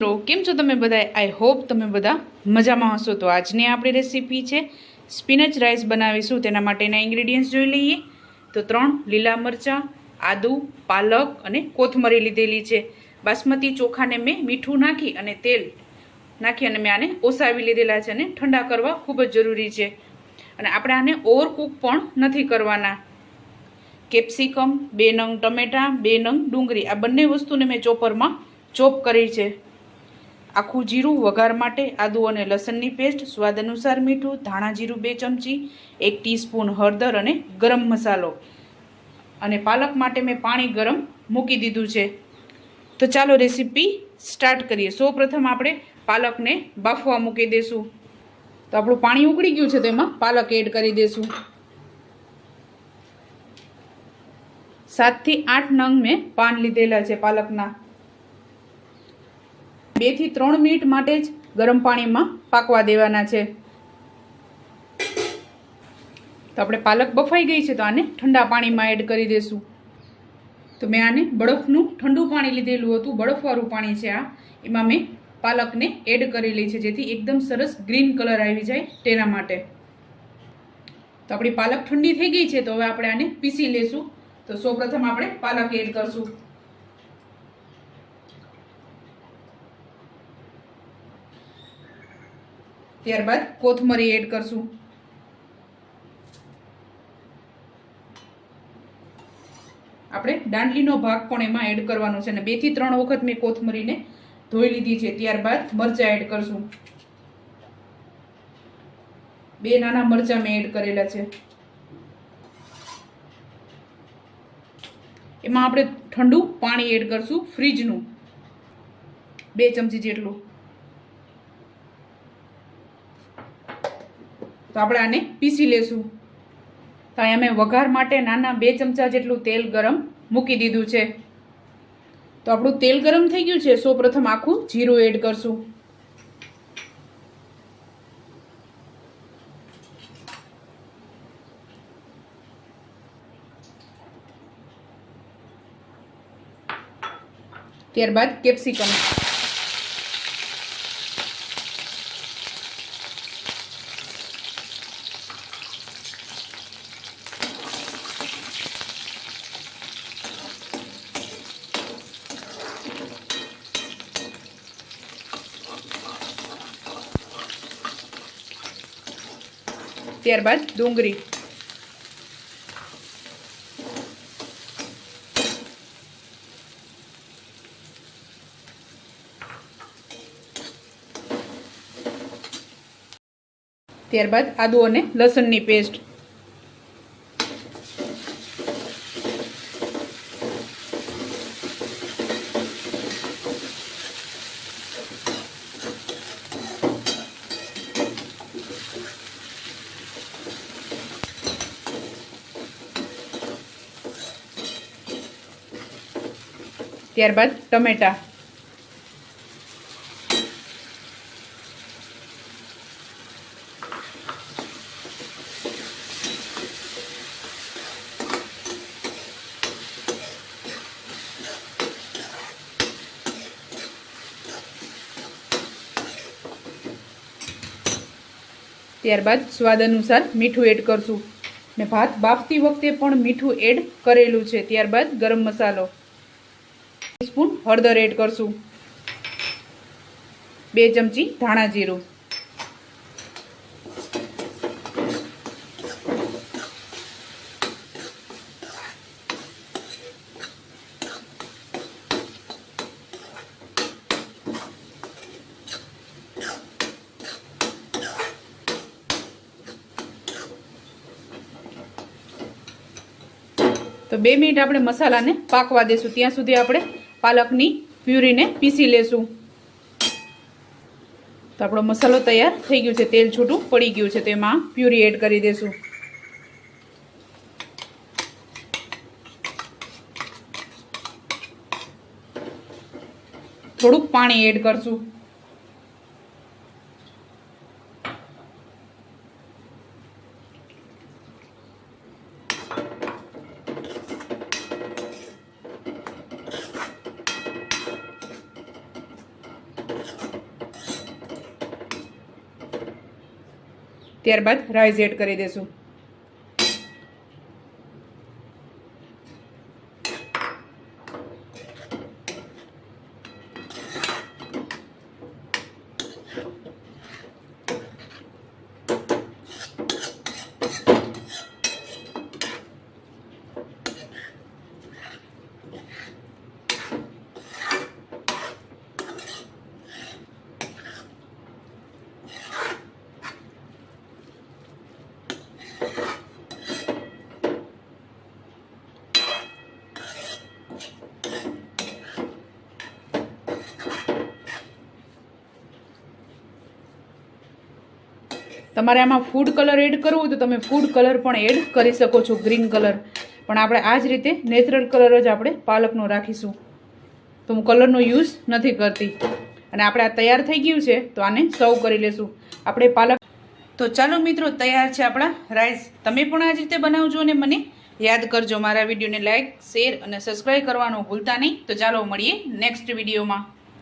તો કેમ છો તમે બધા? આઈ હોપ તમે બધા મજામાં હશો. તો આજની આપણી રેસીપી છે સ્પિનચ રાઈસ બનાવીશું. તેના માટેના ઇન્ગ્રેડિયન્ટ્સ જોઈ લઈએ. તો ત્રણ લીલા મરચાં, આદું, પાલક અને કોથમરી લીધેલી છે. બાસમતી ચોખાને મેં મીઠું નાખી અને તેલ નાખી અને મેં આને ઓસાવી લીધેલા છે અને ઠંડા કરવા ખૂબ જ જરૂરી છે. અને આપણે આને ઓવરકૂક પણ નથી કરવાના. કેપ્સિકમ બે નંગ ટમેટાં, બે નંગ ડુંગળી આ બંને વસ્તુને મેં ચોપરમાં ચોપ કરી છે. આખું જીરું વઘાર માટે આદુ અને લસણની પેસ્ટ, સ્વાદ અનુસાર મીઠું, ધાણા જીરું બે ચમચી, એક ટીસ્પૂન હળદર અને ગરમ મસાલો. અને પાલક માટે મેં પાણી ગરમ મૂકી દીધું છે. તો ચાલો રેસીપી સ્ટાર્ટ કરીએ. સૌ પ્રથમ આપણે પાલકને બાફવા મૂકી દઈશું તો આપણું પાણી ઉકળી ગયું છે તો એમાં પાલક એડ કરી દઈશું સાતથી આઠ નંગ મેં પાન લીધેલા છે પાલકના. બેથી ત્રણ મિનિટ માટે જ ગરમ પાણીમાં પાકવા દેવાના છે. તો આપણે પાલક બફાઈ ગઈ છે તો આને ઠંડા પાણીમાં એડ કરી દઈશું તો મેં આને બરફનું ઠંડુ પાણી લીધેલું હતું, બરફવાળું પાણી છે આ. એમાં મેં પાલકને એડ કરેલી છે, જેથી એકદમ સરસ ગ્રીન કલર આવી જાય તેના માટે. તો આપણી પાલક ઠંડી થઈ ગઈ છે, તો હવે આપણે આને પીસી લેશું. તો સૌપ્રથમ આપણે પાલક એડ કરશું. ત્યારબાદ કોથમરી એડ કરશું. આપણે દાંડલીનો ભાગ પણ એમાં એડ કરવાનો છે અને બેથી ત્રણ વખત મેં કોથમરીને ધોઈ લીધી છે. ત્યારબાદ મરચાં એડ કરશું. બે નાના મરચાં મેં એડ કરેલા છે. એમાં આપણે ઠંડુ પાણી એડ કરશું, ફ્રીજનું. બે ચમચી જેટલું. તો આપણે આને પીસી લેશું. તો અહીંયા મેં વઘાર માટે નાના બે ચમચા જેટલું તેલ ગરમ મૂકી દીધું છે. તો આપણું તેલ ગરમ થઈ ગયું છે, સૌ પ્રથમ આખું જીરું એડ કરશું. ત્યારબાદ કેપ્સિકમ. ત્યારબાદ ડુંગળી. ત્યારબાદ આદુ અને લસણની પેસ્ટ. ત્યારબાદ ટમેટા. ત્યારબાદ સ્વાદ અનુસાર મીઠું એડ કરશું. ને ભાત બાફતી વખતે પણ મીઠું એડ કરેલું છે. ત્યારબાદ ગરમ મસાલો. સ્પૂન હળદર એડ કરશું. બે ચમચી ધાણા જીરું. તો બે મિનિટ આપણે મસાલાને પાકવા દેશું. ત્યાં સુધી આપણે પાલકની પ્યુરીને પીસી લેશું. તો આપણો મસાલો તૈયાર થઈ ગયો છે. તેલ છૂટું પડી ગયું છે. તો એમાં પ્યુરી એડ કરી દેશું. થોડુંક પાણી એડ કરશું. ત્યારબાદ રાઈસ એડ કરી દેશું. તમારે આમાં ફૂડ કલર એડ કરવો તો તમે ફૂડ કલર પણ એડ કરી શકો છો ગ્રીન કલર પણ આપણે આ જ રીતે નેચરલ કલર જ આપણે પાલકનો રાખીશું. તો હું કલરનો યુઝ નથી કરતી. અને આપણે આ તૈયાર થઈ ગયું છે, તો આને સર્વ કરી લેશું. આપણે પાલક તો ચાલો મિત્રો, તૈયાર છે આપણા રાઈસ તમે પણ આ જ રીતે બનાવજો અને મને યાદ કરજો. મારા વિડીયોને લાઇક શેર અને સબસ્ક્રાઈબ કરવાનું ભૂલતા નહીં. તો ચાલો મળીએ નેક્સ્ટ વિડીયોમાં.